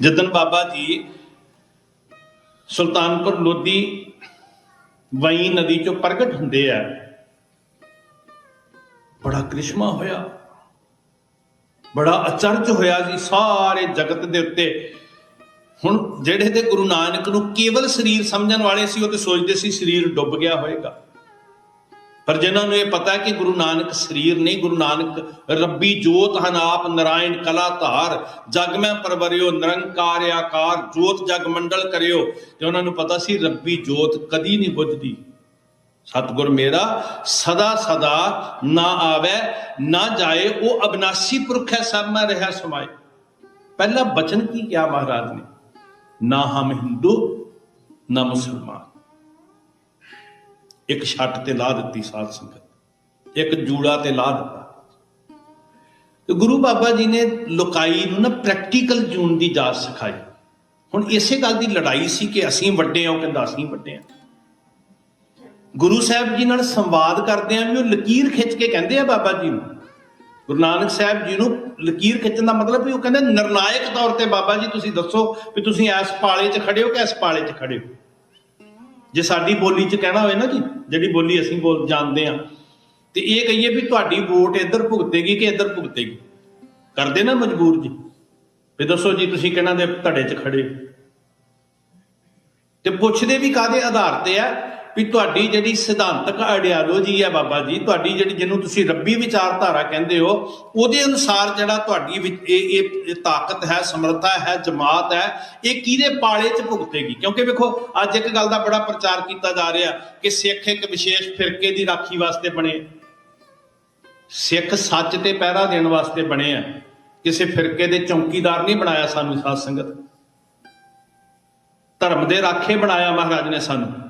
ਜਦਨ ਬਾਬਾ ਜੀ ਸੁਲਤਾਨਪੁਰ ਲੋਧੀ ਵਈ ਨਦੀ ਚੋਂ ਪ੍ਰਗਟ ਹੁੰਦੇ ਆ, ਬੜਾ ਕ੍ਰਿਸ਼ਮਾ ਹੋਇਆ। ਬੜਾ ਅਚਰਜ ਹੋਇਆ ਜੀ ਸਾਰੇ ਜਗਤ ਦੇ ਉੱਤੇ। ਹੁਣ ਜਿਹੜੇ ਤੇ ਗੁਰੂ ਨਾਨਕ ਨੂੰ ਕੇਵਲ ਸਰੀਰ ਸਮਝਣ ਵਾਲੇ ਸੀ, ਉਹ ਤੇ ਸੋਚਦੇ ਸੀ ਸਰੀਰ ਡੁੱਬ ਗਿਆ ਹੋਵੇਗਾ ਪਰ ਜਿਨ੍ਹਾਂ ਨੂੰ ਇਹ ਪਤਾ ਕਿ ਗੁਰੂ ਨਾਨਕ ਸਰੀਰ ਨਹੀਂ, ਗੁਰੂ ਨਾਨਕ ਰੱਬੀ ਜੋਤ ਹਨ, ਆਪ ਨਰਾਇਣ ਕਲਾ ਧਾਰ ਜਗ ਮੈਂ ਪਰਵਰਿਓ, ਨਿਰੰਕਾਰ ਆਕਾਰ, ਜੋਤ ਜਗ ਮੰਡਲ ਕਰਿਓ। ਤੇ ਉਹਨਾਂ ਨੂੰ ਪਤਾ ਸੀ ਰੱਬੀ ਜੋਤ ਕਦੀ ਨਹੀਂ ਬੁੱਝਦੀ। ਸਤਿਗੁਰ ਮੇਰਾ, ਸਦਾ ਸਦਾ ਨਾ ਆਵੇ, ਨਾ ਜਾਏ, ਉਹ ਅਬਨਾਸੀ ਪੁਰਖ ਹੈ, ਸਭ ਮੈਂ ਰਿਹਾ ਸਮਾਏ। ਪਹਿਲਾ ਬਚਨ ਕੀ ਕਿਹਾ ਮਹਾਰਾਜ ਨੇ? ਨਾ ਹਮ ਹਿੰਦੂ, ਨਾ ਮੁਸਲਮਾਨ। ਇੱਕ ਛੱਟ ਤੇ ਲਾ ਦਿੱਤੀ ਸਾਧ ਸੰਗਤ। ਇੱਕ ਜੂੜਾ ਤੇ ਲਾ ਦਿੱਤਾ। ਤੇ ਗੁਰੂ ਬਾਬਾ ਜੀ ਨੇ ਲੋਕਾਈ ਨੂੰ ਨਾ ਪ੍ਰੈਕਟੀਕਲ ਜੂਨ ਦੀ ਜਾਚ ਸਿਖਾਈ। ਹੁਣ ਇਸੇ ਗੱਲ ਦੀ ਲੜਾਈ ਸੀ ਕਿ ਅਸੀਂ ਵੱਡੇ ਹਾਂ, ਉਹ ਕਹਿੰਦਾ ਅਸੀਂ ਵੱਡੇ ਹਾਂ। ਗੁਰੂ ਸਾਹਿਬ ਜੀ ਨਾਲ ਸੰਵਾਦ ਕਰਦੇ ਆਂ ਵੀ ਉਹ ਲਕੀਰ ਖਿੱਚ ਕੇ ਕਹਿੰਦੇ ਆ ਬਾਬਾ ਜੀ ਨੂੰ। ਗੁਰੂ ਨਾਨਕ ਸਾਹਿਬ ਜੀ ਨੂੰ ਲਕੀਰ ਖਿੱਚਣ ਦਾ ਮਤਲਬ ਵੀ ਉਹ ਕਹਿੰਦੇ ਨਿਰਣਾਇਕ ਤੌਰ ਤੇ ਬਾਬਾ ਜੀ, ਤੁਸੀਂ ਦੱਸੋ ਵੀ ਤੁਸੀਂ ਇਸ ਪਾਲੇ 'ਚ ਖੜੇ ਹੋ ਕਿ ਇਸ ਪਾਲੇ 'ਚ ਖੜੇ ਹੋ? ਜੇ ਸਾਡੀ ਬੋਲੀ 'ਚ ਕਹਿਣਾ ਹੋਵੇ ਨਾ ਜੀ, ਜਿਹੜੀ ਬੋਲੀ ਅਸੀਂ ਬੋਲ ਜਾਣਦੇ ਆ ਤੇ ਇਹ ਕਹੀਏ ਵੀ ਤੁਹਾਡੀ ਵੋਟ ਇੱਧਰ ਭੁਗਤੇਗੀ ਕਿ ਇੱਧਰ ਭੁਗਤੇਗੀ? ਕਰਦੇ ਨਾ ਮਜਬੂਰ ਜੀ। ਵੀ ਦੱਸੋ ਜੀ, ਤੁਸੀਂ ਕਿਹਨਾਂ ਦੇ ਧੜੇ 'ਚ ਖੜੇ ਤੇ ਪੁੱਛਦੇ ਵੀ ਕਾਦੇ ਆਧਾਰ ਤੇ ਆ ਵੀ ਤੁਹਾਡੀ ਜਿਹੜੀ ਸਿਧਾਂਤਕ ਆਈਡੀਆਲੋਜੀ ਹੈ ਬਾਬਾ ਜੀ, ਤੁਹਾਡੀ ਜਿਹੜੀ ਜਿਹਨੂੰ ਤੁਸੀਂ ਰੱਬੀ ਵਿਚਾਰਧਾਰਾ ਕਹਿੰਦੇ ਹੋ, ਉਹਦੇ ਅਨੁਸਾਰ ਜਿਹੜਾ ਤੁਹਾਡੀ ਇਹ ਇਹ ਤਾਕਤ ਹੈ, ਸਮਰੱਥਾ ਹੈ, ਜਮਾਤ ਹੈ, ਇਹ ਕਿਹਦੇ ਪਾਲੇ 'ਚ ਭੁਗਤੇਗੀ? ਕਿਉਂਕਿ ਵੇਖੋ, ਅੱਜ ਇੱਕ ਗੱਲ ਦਾ ਬੜਾ ਪ੍ਰਚਾਰ ਕੀਤਾ ਜਾ ਰਿਹਾ ਕਿ ਸਿੱਖ ਇੱਕ ਵਿਸ਼ੇਸ਼ ਫਿਰਕੇ ਦੀ ਰਾਖੀ ਵਾਸਤੇ ਬਣੇ। ਸਿੱਖ ਸੱਚ ਤੇ ਪਹਿਰਾ ਦੇਣ ਵਾਸਤੇ ਬਣੇ ਆ। ਕਿਸੇ ਫਿਰਕੇ ਦੇ ਚੌਕੀਦਾਰ ਨਹੀਂ ਬਣਾਇਆ ਸਾਨੂੰ ਸਾਧ ਸੰਗਤ। ਧਰਮ ਦੇ ਰਾਖੇ ਬਣਾਇਆ ਮਹਾਰਾਜ ਨੇ ਸਾਨੂੰ।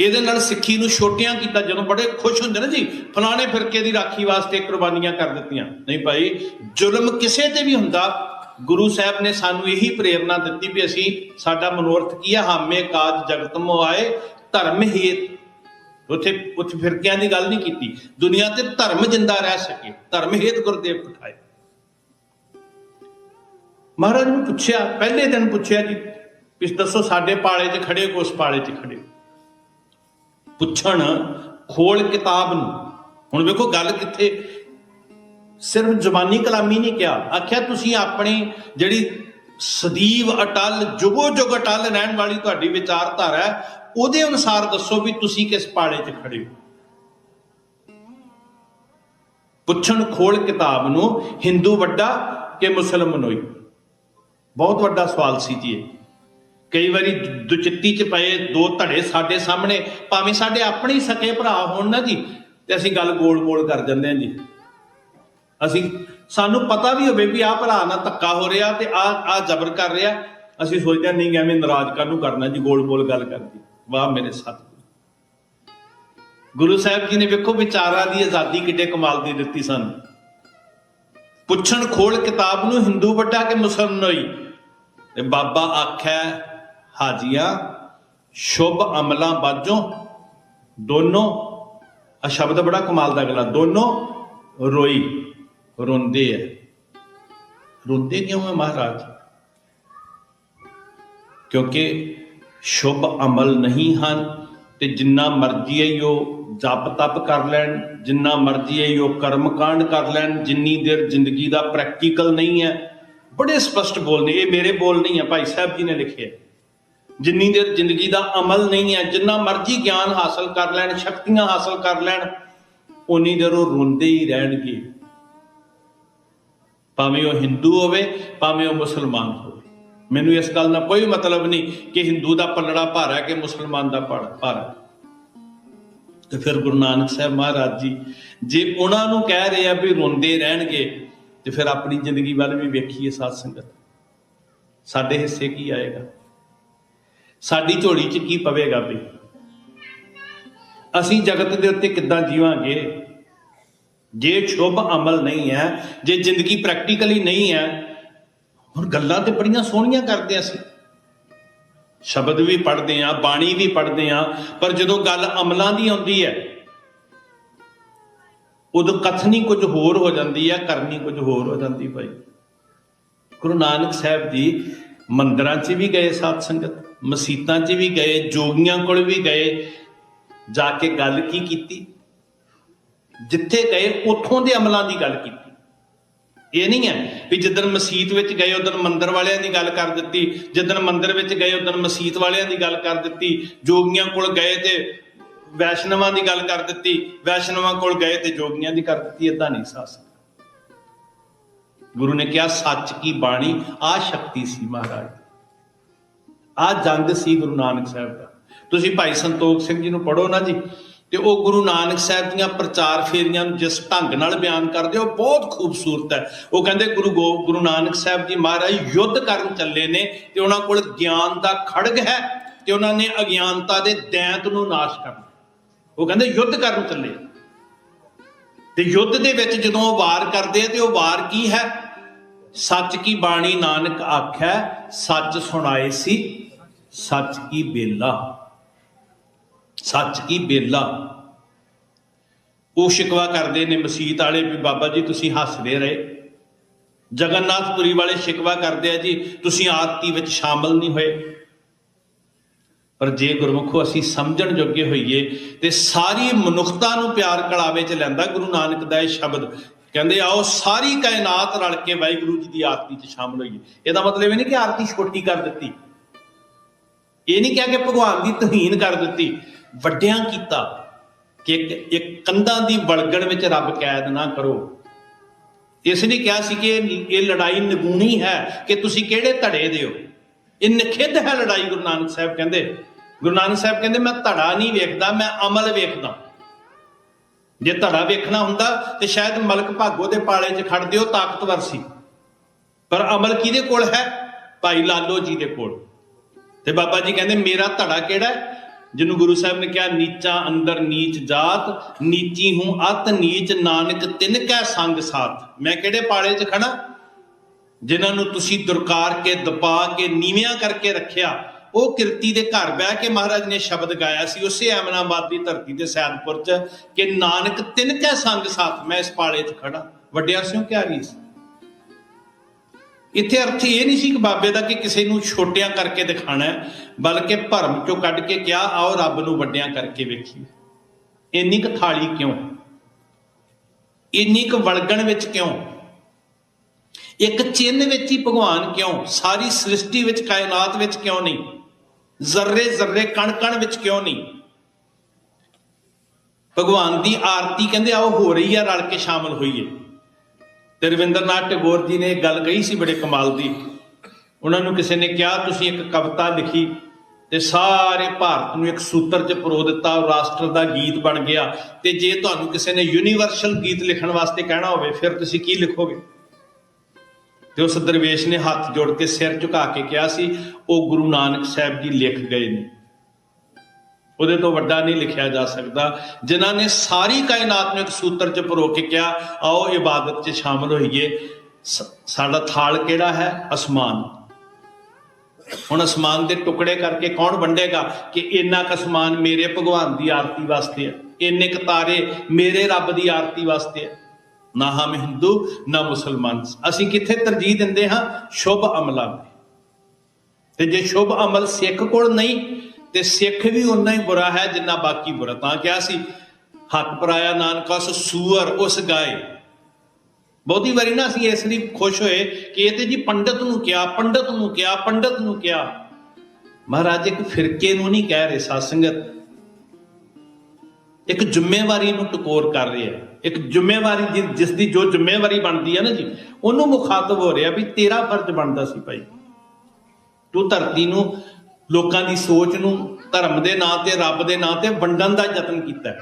ਇਹਦੇ ਨਾਲ ਸਿੱਖੀ ਨੂੰ ਛੋਟੀਆਂ ਕੀਤਾ, ਜਦੋਂ ਬੜੇ ਖੁਸ਼ ਹੁੰਦੇ ਨਾ ਜੀ, ਫਲਾਣੇ ਫਿਰਕੇ ਦੀ ਰਾਖੀ ਵਾਸਤੇ ਕੁਰਬਾਨੀਆਂ ਕਰ ਦਿੱਤੀਆਂ। ਨਹੀਂ ਭਾਈ, ਜ਼ੁਲਮ ਕਿਸੇ ਤੇ ਵੀ ਹੁੰਦਾ। ਗੁਰੂ ਸਾਹਿਬ ਨੇ ਸਾਨੂੰ ਇਹੀ ਪ੍ਰੇਰਣਾ ਦਿੱਤੀ ਵੀ ਅਸੀਂ ਸਾਡਾ ਮਨੋਰਥ ਕੀ ਹੈ ਹਾਮੇ ਕਾਜ ਜਗਤ ਮੋ ਆਏ, ਧਰਮ ਹੇਤ ਉੱਥੇ ਉੱਥੇ ਫਿਰਕਿਆਂ ਦੀ ਗੱਲ ਨਹੀਂ ਕੀਤੀ। ਦੁਨੀਆ ਤੇ ਧਰਮ ਜਿੰਦਾ ਰਹਿ ਸਕੇ। ਧਰਮ ਹੇਤ ਗੁਰਦੇਵ ਪਠਾਏ। ਮਹਾਰਾਜ ਨੂੰ ਪੁੱਛਿਆ, ਪਹਿਲੇ ਦਿਨ ਪੁੱਛਿਆ ਜੀ, ਵੀ ਦੱਸੋ ਸਾਡੇ ਪਾਲੇ 'ਚ ਖੜੇ ਹੋ ਉਸ ਪਾਲੇ 'ਚ ਖੜੇ ਪੁੱਛਣ, ਖੋਲ ਕਿਤਾਬ ਨੂੰ। ਹੁਣ ਵੇਖੋ ਗੱਲ ਕਿੱਥੇ। ਸਿਰਫ ਜ਼ਬਾਨੀ ਕਲਾਮੀ ਨਹੀਂ ਕਿਹਾ। ਆਖਿਆ, ਤੁਸੀਂ ਆਪਣੀ ਜਿਹੜੀ ਸਦੀਵ ਅਟਲ ਜੁਗੋ ਜੁਗ ਅਟਲ ਰਹਿਣ ਵਾਲੀ ਤੁਹਾਡੀ ਵਿਚਾਰਧਾਰਾ ਹੈ, ਉਹਦੇ ਅਨੁਸਾਰ ਦੱਸੋ ਵੀ ਤੁਸੀਂ ਕਿਸ ਪਾਲੇ 'ਚ ਖੜੇ ਹੋ। ਪੁੱਛਣ, ਖੋਲ ਕਿਤਾਬ ਨੂੰ, ਹਿੰਦੂ ਵੱਡਾ ਕਿ ਮੁਸਲਮਾਨੋਈ ਬਹੁਤ ਵੱਡਾ ਸਵਾਲ ਸੀ ਜੀ ਇਹ। ਕਈ ਵਾਰੀ ਦੁਚਿੱਤੀ ਚ ਪਏ ਦੋ ਧੜੇ ਸਾਡੇ ਸਾਹਮਣੇ ਭਾਵੇਂ ਸਾਡੇ ਆਪਣੇ ਹੀ ਸਕੇ ਭਰਾ ਹੋਣ ਨਾ ਜੀ ਤੇ ਅਸੀਂ ਗੱਲ ਗੋਲ-ਗੋਲ ਕਰ ਜਾਂਦੇ ਹਾਂ ਜੀ। ਅਸੀਂ ਸਾਨੂੰ ਪਤਾ ਵੀ ਹੋਵੇ ਵੀ ਆਹ ਭਰਾ ਨਾਲ ਧੱਕਾ ਹੋ ਰਿਹਾ ਤੇ ਆਹ ਆਹ ਜ਼ਬਰ ਕਰ ਰਿਹਾ। ਅਸੀਂ ਸੋਚਦੇ ਹਾਂ, ਨਹੀਂ ਐਵੇਂ ਨਾਰਾਜ਼ ਕਾਹਨੂੰ ਕਰਨਾ ਜੀ ਗੋਲ-ਗੋਲ ਗੱਲ ਕਰਦੀ ਵਾਹ ਮੇਰੇ ਸਤਿਗੁਰੂ। ਗੁਰੂ ਸਾਹਿਬ ਜੀ ਨੇ ਵੇਖੋ ਵਿਚਾਰਾਂ ਦੀ ਆਜ਼ਾਦੀ ਕਿੱਡੇ ਕਮਾਲ ਦੀ ਦਿੱਤੀ ਸਾਨੂੰ। ਪੁੱਛਣ ਖੋਲ ਕਿਤਾਬ ਨੂੰ ਹਿੰਦੂ ਵੱਡਾ ਕਿ ਮੁਸਲਮਾਨ ਹੋਈ? ਤੇ ਬਾਬਾ ਆਖਿਆ ਹਾਜੀਆਂ, ਸ਼ੁਭ ਅਮਲਾਂ ਬਾਝੋਂ ਦੋਨੋਂ ਆ ਸ਼ਬਦ ਬੜਾ ਕਮਾਲ ਦਾ ਅਗਲਾ, ਦੋਨੋਂ ਰੋਈ ਰੋਂਦੇ ਐ ਰੋਂਦੇ ਕਿਉਂ ਹੈ ਮਹਾਰਾਜ? ਕਿਉਂਕਿ ਸ਼ੁਭ ਅਮਲ ਨਹੀਂ ਹਨ ਤੇ ਜਿੰਨਾ ਮਰਜ਼ੀ ਹੈ ਉਹ ਜਪ ਤਪ ਕਰ ਲੈਣ, ਜਿੰਨਾ ਮਰਜ਼ੀ ਹੈ ਉਹ ਕਰਮ ਕਾਂਡ ਕਰ ਲੈਣ, ਜਿੰਨੀ ਦੇਰ ਜ਼ਿੰਦਗੀ ਦਾ ਪ੍ਰੈਕਟੀਕਲ ਨਹੀਂ ਹੈ। ਬੜੇ ਸਪਸ਼ਟ ਬੋਲਨੇ, ਇਹ ਮੇਰੇ ਬੋਲ ਨਹੀਂ ਹੈ, ਭਾਈ ਸਾਹਿਬ ਜੀ ਨੇ ਲਿਖਿਆ। ਜਿੰਨੀ ਦੇਰ ਜ਼ਿੰਦਗੀ ਦਾ ਅਮਲ ਨਹੀਂ ਹੈ, ਜਿੰਨਾ ਮਰਜ਼ੀ ਗਿਆਨ ਹਾਸਲ ਕਰ ਲੈਣ, ਸ਼ਕਤੀਆਂ ਹਾਸਲ ਕਰ ਲੈਣ ਉਨੀ ਦੇਰ ਉਹ ਰੋਂਦੇ ਹੀ ਰਹਿਣਗੇ। ਭਾਵੇਂ ਉਹ ਹਿੰਦੂ ਹੋਵੇ, ਭਾਵੇਂ ਉਹ ਮੁਸਲਮਾਨ ਹੋਵੇ। ਮੈਨੂੰ ਇਸ ਗੱਲ ਦਾ ਕੋਈ ਮਤਲਬ ਨਹੀਂ ਕਿ ਹਿੰਦੂ ਦਾ ਪੱਲੜਾ ਭਾਰਾ ਹੈ ਕਿ ਮੁਸਲਮਾਨ ਦਾ ਪੜ- ਭਾਰਾ ਤੇ ਫਿਰ ਗੁਰੂ ਨਾਨਕ ਸਾਹਿਬ ਮਹਾਰਾਜ ਜੀ, ਜੇ ਉਹਨਾਂ ਨੂੰ ਕਹਿ ਰਹੇ ਆ ਵੀ ਰੋਂਦੇ ਰਹਿਣਗੇ, ਤੇ ਫਿਰ ਆਪਣੀ ਜ਼ਿੰਦਗੀ ਵੱਲ ਵੀ ਵੇਖੀਏ ਸਾਧ ਸੰਗਤ। ਸਾਡੇ ਹਿੱਸੇ ਕੀ ਆਏਗਾ? ਸਾਡੀ ਝੋਲੀ 'ਚ ਕੀ ਪਵੇਗਾ ਵੀ? ਅਸੀਂ ਜਗਤ ਦੇ ਉੱਤੇ ਕਿੱਦਾਂ ਜੀਵਾਂਗੇ? ਜੇ ਸ਼ੁਭ ਅਮਲ ਨਹੀਂ ਹੈ, ਜੇ ਜ਼ਿੰਦਗੀ ਪ੍ਰੈਕਟੀਕਲੀ ਨਹੀਂ ਹੈ, ਹੁਣ ਗੱਲਾਂ ਤੇ ਬੜੀਆਂ ਸੋਹਣੀਆਂ ਕਰਦੇ ਅਸੀਂ। ਸ਼ਬਦ ਵੀ ਪੜ੍ਹਦੇ ਆ ਬਾਣੀ ਵੀ ਪੜ੍ਹਦੇ ਆ ਪਰ ਜਦੋਂ ਗੱਲ ਅਮਲਾਂ ਦੀ ਆਉਂਦੀ ਹੈ, ਉਦੋਂ ਕਥਨੀ ਕੁਝ ਹੋਰ ਹੋ ਜਾਂਦੀ ਹੈ, ਕਰਨੀ ਕੁਝ ਹੋਰ ਹੋ ਜਾਂਦੀ ਭਾਈ। ਗੁਰੂ ਨਾਨਕ ਸਾਹਿਬ ਜੀ ਮੰਦਰਾਂ 'ਚ ਵੀ ਗਏ ਸਾਧ ਸੰਗਤ, ਮਸੀਤਾਂ 'ਚ ਵੀ ਗਏ, ਜੋਗੀਆਂ ਕੋਲ ਵੀ ਗਏ, ਜਾ ਕੇ ਗੱਲ ਕੀ ਕੀਤੀ? ਜਿੱਥੇ ਗਏ, ਉੱਥੋਂ ਦੇ ਅਮਲਾਂ ਦੀ ਗੱਲ ਕੀਤੀ। ਇਹ ਨਹੀਂ ਹੈ ਵੀ ਜਿੱਦਣ ਮਸਜਿਦ ਵਿੱਚ ਗਏ ਉਦੋਂ ਮੰਦਰ ਵਾਲਿਆਂ ਦੀ ਗੱਲ ਕਰ ਦਿੱਤੀ, ਜਿੱਦਣ ਮੰਦਰ ਵਿੱਚ ਗਏ ਉਦੋਂ ਮਸਜਿਦ ਵਾਲਿਆਂ ਦੀ ਗੱਲ ਕਰ ਦਿੱਤੀ, ਜੋਗੀਆਂ ਕੋਲ ਗਏ ਤੇ ਵੈਸ਼ਨਵਾਂ ਦੀ ਗੱਲ ਕਰ ਦਿੱਤੀ, ਵੈਸ਼ਨਵਾਂ ਕੋਲ ਗਏ ਤੇ ਜੋਗੀਆਂ ਦੀ ਕਰ ਦਿੱਤੀ ਇਦਾਂ ਨਹੀਂ ਸਾਸ ਗੁਰੂ ਨੇ ਕਿਹਾ, ਸੱਚ ਕੀ ਬਾਣੀ? ਆ ਸ਼ਕਤੀ ਸੀ ਮਹਾਰਾਜ ਆ ਜੰਗ ਸੀ ਗੁਰੂ ਨਾਨਕ ਸਾਹਿਬ ਦਾ। ਤੁਸੀਂ ਭਾਈ ਸੰਤੋਖ ਸਿੰਘ ਜੀ ਨੂੰ ਪੜੋ ਨਾ ਜੀ, ਤੇ ਉਹ ਗੁਰੂ ਨਾਨਕ ਸਾਹਿਬ ਦੀਆਂ ਪ੍ਰਚਾਰ ਫੇਰੀਆਂ ਨੂੰ ਜਿਸ ਢੰਗ ਨਾਲ ਬਿਆਨ ਕਰਦੇ, ਉਹ ਬਹੁਤ ਖੂਬਸੂਰਤ ਹੈ। ਉਹ ਕਹਿੰਦੇ, ਗੁਰੂ ਗੋ, ਗੁਰੂ ਨਾਨਕ ਸਾਹਿਬ ਜੀ ਮਹਾਰਾਜ ਯੁੱਧ ਕਰਨ ਚੱਲੇ ਨੇ ਤੇ ਉਹਨਾਂ ਕੋਲ ਗਿਆਨ ਦਾ ਖੜਗ ਹੈ ਤੇ ਉਹਨਾਂ ਨੇ ਅਗਿਆਨਤਾ ਦੇ ਦੈਂਤ ਨੂੰ ਨਾਸ਼ ਕਰਨਾ ਉਹ ਕਹਿੰਦੇ, ਯੁੱਧ ਕਰਨ ਚੱਲੇ। ਤੇ ਯੁੱਧ ਦੇ ਵਿੱਚ ਜਦੋਂ ਉਹ ਵਾਰ ਕਰਦੇ ਆ, ਤੇ ਉਹ ਵਾਰ ਕੀ ਹੈ? ਸੱਚ ਕੀ ਬਾਣੀ ਨਾਨਕ ਆਖੈ, ਸੱਚ ਸੁਣਾਏ ਸੀ, ਸੱਚ ਕੀ ਬੇਲਾ। ਸੱਚ ਕੀ ਬੇਲਾ। ਉਹ ਸ਼ਿਕਵਾ ਕਰਦੇ ਨੇ ਮਸੀਤ ਵਾਲੇ ਵੀ ਬਾਬਾ ਜੀ, ਤੁਸੀਂ ਹੱਸਦੇ ਰਹੇ। ਜਗਨਨਾਥਪੁਰੀ ਵਾਲੇ ਸ਼ਿਕਵਾ ਕਰਦੇ ਆ ਜੀ, ਤੁਸੀਂ ਆਰਤੀ ਵਿੱਚ ਸ਼ਾਮਲ ਨਹੀਂ ਹੋਏ। ਪਰ ਜੇ ਗੁਰਮੁਖੋ, ਅਸੀਂ ਸਮਝਣ ਜੋਗੇ ਹੋਈਏ ਤੇ ਸਾਰੀ ਮਨੁੱਖਤਾ ਨੂੰ ਪਿਆਰ ਕਲਾਵੇ ਚ ਲੈਂਦਾ ਗੁਰੂ ਨਾਨਕ ਦਾ ਇਹ ਸ਼ਬਦ ਕਹਿੰਦੇ ਆਓ ਸਾਰੀ ਕਾਇਨਾਤ ਰਲ ਕੇ ਵਾਹਿਗੁਰੂ ਜੀ ਦੀ ਆਰਤੀ ਚ ਸ਼ਾਮਲ ਹੋਈਏ। ਇਹਦਾ ਮਤਲਬ ਇਹ ਨਹੀਂ ਕਿ ਆਰਤੀ ਛੋਟੀ ਕਰ ਦਿੱਤੀ। ਇਹ ਨਹੀਂ ਕਿਹਾ ਕਿ ਭਗਵਾਨ ਦੀ ਤਹੀਨ ਕਰ ਦਿੱਤੀ। ਵੱਡਿਆਂ ਕੀਤਾ ਕਿ ਇੱਕ ਇੱਕ ਕੰਧਾਂ ਦੀ ਵਲਗਣ ਵਿੱਚ ਰੱਬ ਕੈਦ ਨਾ ਕਰੋ। ਇਸ ਨੇ ਕਿਹਾ ਸੀ ਕਿ ਇਹ ਲੜਾਈ ਨਿਗੂਣੀ ਹੈ ਕਿ ਤੁਸੀਂ ਕਿਹੜੇ ਧੜੇ ਦਿਓ ਇਹ ਨਿਖਿੱਧ ਹੈ ਲੜਾਈ ਗੁਰੂ ਨਾਨਕ ਸਾਹਿਬ ਕਹਿੰਦੇ। ਗੁਰੂ ਨਾਨਕ ਸਾਹਿਬ ਕਹਿੰਦੇ, ਮੈਂ ਧੜਾ ਨਹੀਂ ਵੇਖਦਾ, ਮੈਂ ਅਮਲ ਵੇਖਦਾ। ਜੇ ਧੜਾ ਵੇਖਣਾ ਹੁੰਦਾ ਤੇ ਸ਼ਾਇਦ ਮਲਕ ਭਾਗੋ ਦੇ ਪਾਲੇ 'ਚ ਖੜਦੇ ਹੋ ਤਾਕਤਵਰ ਸੀ। ਪਰ ਅਮਲ ਕਿਹਦੇ ਕੋਲ ਹੈ? ਭਾਈ ਲਾਲੋ ਜੀ ਦੇ ਕੋਲ। ਤੇ ਬਾਬਾ ਜੀ ਕਹਿੰਦੇ, ਮੇਰਾ ਧੜਾ ਕਿਹੜਾ ਜਿਹਨੂੰ ਗੁਰੂ ਸਾਹਿਬ ਨੇ ਕਿਹਾ, ਨੀਚਾ ਅੰਦਰ ਨੀਚ ਜਾਤ, ਨੀਚੀ ਹੂੰ ਅਤ, ਨੀਚ ਨਾਨਕ ਤਿਨ ਕੈ ਸੰਗ ਸਾਥ। ਮੈਂ ਕਿਹੜੇ ਪਾਲੇ 'ਚ ਖੜਾ? ਜਿਨ੍ਹਾਂ ਨੂੰ ਤੁਸੀਂ ਦੁਰਕਾਰ ਕੇ, ਦਬਾ ਕੇ, ਨੀਵਿਆਂ ਕਰਕੇ ਰੱਖਿਆ ਉਹ ਕਿਰਤੀ ਦੇ ਘਰ ਬਹਿ ਕੇ ਮਹਾਰਾਜ ਨੇ ਸ਼ਬਦ ਗਾਇਆ ਸੀ, ਉਸੇ ਐਮਨਾਬਾਦ ਦੀ ਧਰਤੀ ਤੇ ਸੈਦਪੁਰ 'ਚ ਕਿ ਨਾਨਕ ਤਿਨ ਕੈ ਸੰਗ ਸਾਥ, ਮੈਂ ਇਸ ਪਾਲੇ 'ਚ ਖੜਾ ਵੱਡਿਆਂ ਸਿਓ ਕਿਆ ਰੀਸ? ਇੱਥੇ ਅਰਥ ਇਹ ਨਹੀਂ ਸੀ ਕਿ ਬਾਬੇ ਦਾ ਕਿ ਕਿਸੇ ਨੂੰ ਛੋਟਿਆਂ ਕਰਕੇ ਦਿਖਾਣਾ ਬਲਕਿ ਭਰਮ ਚੋਂ ਕੱਢ ਕੇ ਕਿਹਾ, ਆਓ ਰੱਬ ਨੂੰ ਵੱਡਿਆਂ ਕਰਕੇ ਵੇਖੀਏ। ਇੰਨੀ ਕੁ ਥਾਲੀ ਕਿਉਂ? ਇੰਨੀ ਕੁ ਵਲਗਣ ਵਿੱਚ ਕਿਉਂ? ਇੱਕ ਚਿੰਨ ਵਿੱਚ ਹੀ ਭਗਵਾਨ ਕਿਉਂ? ਸਾਰੀ ਸ੍ਰਿਸ਼ਟੀ ਵਿੱਚ, ਕਾਇਨਾਤ ਵਿੱਚ ਕਿਉਂ ਨਹੀਂ? ਜ਼ਰਰੇ ਜ਼ਰਰੇ ਕਣ ਕਣ ਵਿੱਚ ਕਿਉਂ ਨਹੀਂ? ਭਗਵਾਨ ਦੀ ਆਰਤੀ ਕਹਿੰਦੇ, ਆਓ ਹੋ ਰਹੀ ਆ, ਰਲ ਕੇ ਸ਼ਾਮਲ ਹੋਈਏ। ਤੇ ਰਵਿੰਦਰਨਾਥ ਟੈਗੋਰ ਜੀ ਨੇ ਇੱਕ ਗੱਲ ਕਹੀ ਸੀ ਬੜੇ ਕਮਾਲ ਦੀ। ਉਹਨਾਂ ਨੂੰ ਕਿਸੇ ਨੇ ਕਿਹਾ, ਤੁਸੀਂ ਇੱਕ ਕਵਿਤਾ ਲਿਖੀ ਤੇ ਸਾਰੇ ਭਾਰਤ ਨੂੰ ਇੱਕ ਸੂਤਰ 'ਚ ਪਰੋ ਦਿੱਤਾ ਰਾਸ਼ਟਰ ਦਾ ਗੀਤ ਬਣ ਗਿਆ ਤੇ ਜੇ ਤੁਹਾਨੂੰ ਕਿਸੇ ਨੇ ਯੂਨੀਵਰਸਲ ਗੀਤ ਲਿਖਣ ਵਾਸਤੇ ਕਹਿਣਾ ਹੋਵੇ, ਫਿਰ ਤੁਸੀਂ ਕੀ ਲਿਖੋਗੇ? ਤੇ ਉਸ ਦਰਵੇਸ਼ ਨੇ ਹੱਥ ਜੋੜ ਕੇ ਸਿਰ ਝੁਕਾ ਕੇ ਕਿਹਾ ਸੀ, ਉਹ ਗੁਰੂ ਨਾਨਕ ਸਾਹਿਬ ਜੀ ਲਿਖ ਗਏ ਨੇ। ਉਹਦੇ ਤੋਂ ਵੱਡਾ ਨਹੀਂ ਲਿਖਿਆ ਜਾ ਸਕਦਾ। ਜਿਨ੍ਹਾਂ ਨੇ ਸਾਰੀ ਕਾਇਨਾਤ ਨੂੰ ਇੱਕ ਸੂਤਰ 'ਚ ਪਰੋ ਕੇ ਕਿਹਾ, ਆਓ ਇਬਾਦਤ 'ਚ ਸ਼ਾਮਲ ਹੋਈਏ। ਸ- ਸਾਡਾ ਥਾਲ ਕਿਹੜਾ ਹੈ? ਅਸਮਾਨ। ਹੁਣ ਅਸਮਾਨ ਦੇ ਟੁਕੜੇ ਕਰਕੇ ਕੌਣ ਵੰਡੇਗਾ ਕਿ ਇੰਨਾ ਕੁ ਅਸਮਾਨ ਮੇਰੇ ਭਗਵਾਨ ਦੀ ਆਰਤੀ ਵਾਸਤੇ ਹੈ? ਇੰਨੇ ਕੁ ਤਾਰੇ ਮੇਰੇ ਰੱਬ ਦੀ ਆਰਤੀ ਵਾਸਤੇ ਹੈ? ਨਾ ਹਮ ਹਿੰਦੂ, ਨਾ ਮੁਸਲਮਾਨ। ਅਸੀਂ ਕਿੱਥੇ ਤਰਜੀਹ ਦਿੰਦੇ ਹਾਂ? ਸ਼ੁਭ ਅਮਲਾਂ ਨੂੰ ਤੇ ਜੇ ਸ਼ੁਭ ਅਮਲ ਸਿੱਖ ਕੋਲ ਨਹੀਂ, ਤੇ ਸਿੱਖ ਵੀ ਉਨਾ ਹੀ ਬੁਰਾ ਹੈ ਜਿੰਨਾ ਬਾਕੀ ਬੁਰਾ। ਤਾਂ ਕਿਹਾ ਸੀ ਹੱਕ ਪਰਾਇਆ ਨਾਨਕਾ ਸੋ ਸੂਅਰ, ਉਸ ਗਾਏ। ਬਹੁਤੀ ਵਾਰੀ ਨਾ ਅਸੀਂ ਇਸ ਲਈ ਖੁਸ਼ ਹੋਏ ਕਿ ਇਹ ਤੇ ਜੀ ਪੰਡਤ ਨੂੰ ਕਿਹਾ, ਪੰਡਤ ਨੂੰ ਕਿਹਾ, ਪੰਡਤ ਨੂੰ ਕਿਹਾ। ਮਹਾਰਾਜ ਇੱਕ ਫਿਰਕੇ ਨੂੰ ਨਹੀਂ ਕਹਿ ਰਹੇ ਸਾਧ ਸੰਗਤ। ਇੱਕ ਜ਼ਿੰਮੇਵਾਰੀ ਨੂੰ ਟਕੋਰ ਕਰ ਰਿਹਾ ਆ ਇੱਕ ਜ਼ਿੰਮੇਵਾਰੀ ਜਿਸ ਦੀ ਜੋ ਜ਼ਿੰਮੇਵਾਰੀ ਬਣਦੀ ਹੈ ਨਾ ਜੀ, ਉਹਨੂੰ ਮੁਖਾਤਬ ਹੋ ਰਿਹਾ ਵੀ ਤੇਰਾ ਫਰਜ਼ ਬਣਦਾ ਸੀ ਭਾਈ। ਤੂੰ ਧਰਤੀ ਨੂੰ, ਲੋਕਾਂ ਦੀ ਸੋਚ ਨੂੰ, ਧਰਮ ਦੇ ਨਾਂ ਤੇ, ਰੱਬ ਦੇ ਨਾਂ ਤੇ ਵੰਡਣ ਦਾ ਯਤਨ ਕੀਤਾ ਹੈ।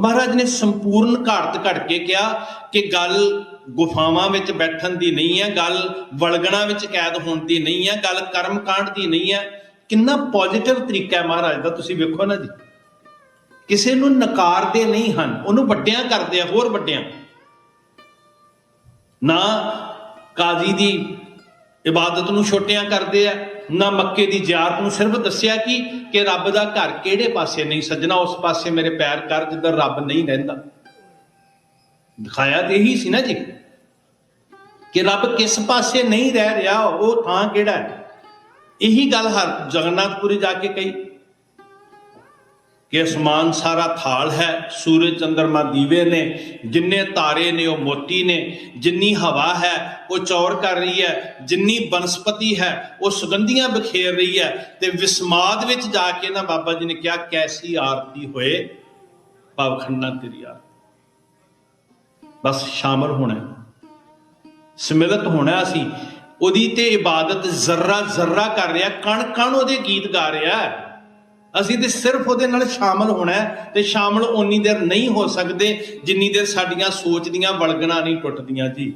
ਮਹਾਰਾਜ ਨੇ ਸੰਪੂਰਨ ਘਾੜਤ ਘੜ ਕੇ ਕਿਹਾ ਕਿ ਗੱਲ ਗੁਫਾਵਾਂ ਵਿੱਚ ਬੈਠਣ ਦੀ ਨਹੀਂ ਹੈ, ਗੱਲ ਵਲਗਣਾ ਵਿੱਚ ਕੈਦ ਹੋਣ ਦੀ ਨਹੀਂ ਹੈ, ਗੱਲ ਕਰਮ ਕਾਂਡ ਦੀ ਨਹੀਂ ਹੈ। ਕਿੰਨਾ ਪੋਜ਼ਿਟਿਵ ਤਰੀਕਾ ਹੈ ਮਹਾਰਾਜ ਦਾ, ਤੁਸੀਂ ਵੇਖੋ ਨਾ ਜੀ। ਕਿਸੇ ਨੂੰ ਨਕਾਰਦੇ ਨਹੀਂ ਹਨ। ਉਹਨੂੰ ਵੱਡਿਆਂ ਕਰਦੇ ਆ, ਹੋਰ ਵੱਡਿਆਂ। ਨਾ ਕਾਜ਼ੀ ਦੀ ਇਬਾਦਤ ਨੂੰ ਛੋਟਿਆਂ ਕਰਦੇ ਆ, ਨਾ ਮੱਕੇ ਦੀ ਜ਼ਿਆਰਤ ਨੂੰ ਸਿਰਫ ਦੱਸਿਆ ਕਿ ਕਿ ਰੱਬ ਦਾ ਘਰ ਕਿਹੜੇ ਪਾਸੇ ਨਹੀਂ ਸੱਜਣਾ, ਉਸ ਪਾਸੇ ਮੇਰੇ ਪੈਰ ਕਰ ਜਿੱਦਾਂ ਰੱਬ ਨਹੀਂ ਰਹਿੰਦਾ। ਦਿਖਾਇਆ ਤੇ ਇਹੀ ਸੀ ਨਾ ਜੀ ਕਿ ਰੱਬ ਕਿਸ ਪਾਸੇ ਨਹੀਂ ਰਹਿ ਰਿਹਾ, ਉਹ ਥਾਂ ਕਿਹੜਾ ਹੈ? ਇਹੀ ਗੱਲ ਹਰ ਜਗਨਨਾਥਪੁਰੀ ਜਾ ਕੇ ਕਹੀ। ਕਿ ਅਸਮਾਨ ਸਾਰਾ ਥਾਲ ਹੈ, ਸੂਰਜ ਚੰਦਰਮਾ ਦੀਵੇ ਨੇ, ਜਿੰਨੇ ਤਾਰੇ ਨੇ ਉਹ ਮੋਤੀ ਨੇ, ਜਿੰਨੀ ਹਵਾ ਹੈ ਉਹ ਚੌਰ ਕਰ ਰਹੀ ਹੈ, ਜਿੰਨੀ ਬਨਸਪਤੀ ਹੈ ਉਹ ਸੁਗੰਧੀਆਂ ਬਖੇਰ ਰਹੀ ਹੈ, ਤੇ ਵਿਸਮਾਦ ਵਿੱਚ ਜਾ ਕੇ ਨਾ ਬਾਬਾ ਜੀ ਨੇ ਕਿਹਾ, ਕੈਸੀ ਆਰਤੀ ਹੋਏ, ਭਵਖੰਡਾਂ ਤੇਰੀ ਆਰਤੀ ਬਸ ਸ਼ਾਮਲ ਹੋਣਾ ਹੈ। ਹੋਣਾ ਅਸੀਂ ਉਹਦੀ ਤੇ ਇਬਾਦਤ ਜ਼ਰਰਾ ਜ਼ਰਰਾ ਕਰ ਰਿਹਾ ਕਣ ਕਣ ਉਹਦੇ ਗੀਤ ਗਾ ਰਿਹਾ ਹੈ। ਅਸੀਂ ਤੇ ਸਿਰਫ ਉਹਦੇ ਨਾਲ ਸ਼ਾਮਲ ਹੋਣਾ ਤੇ ਸ਼ਾਮਲ ਓਨੀ ਦੇਰ ਨਹੀਂ ਹੋ ਸਕਦੇ ਜਿੰਨੀ ਦੇਰ ਸਾਡੀਆਂ ਸੋਚ ਦੀਆਂ ਵਲਗਣਾ ਨਹੀਂ ਟੁੱਟਦੀਆਂ ਜੀ।